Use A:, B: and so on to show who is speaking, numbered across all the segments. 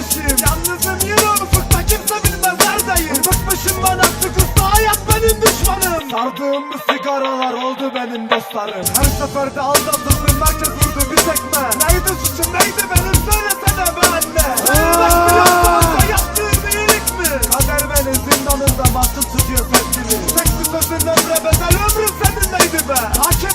A: arkadaşım Yalnızım yine ufukta kimse bilmez neredeyim. Bıkmışım bana sıkıntı hayat benim düşmanım. Sardığım bu sigaralar oldu benim dostlarım. Her seferde aldatıldım herkes vurdu bir tekme. Neydi suçum neydi benim? Söylesene be anne Bak biliyorsun yaptığım iyilik mi? Kader beni zindanında mahkum tutuyor sesini Tek bir sözün ömre bedel ömrüm seninleydi be. Hakim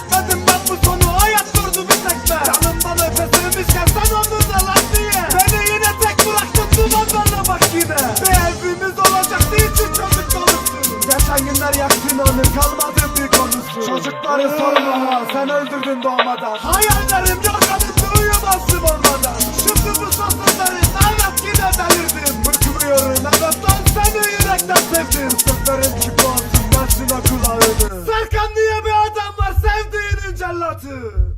A: inanır kalmadı bir konusu. Çocukların sorunu sen öldürdün doğmadan. Hayallerim yok kanısı uyumazsın olmadan. Şimdi bu sözleri anlat yine delirdim. Bıkmıyorum evlattan seni yürekten sevdim. Sözlerim çık olsun versin o kulağını. Serkan diye bir adam var sevdiğinin cellatı.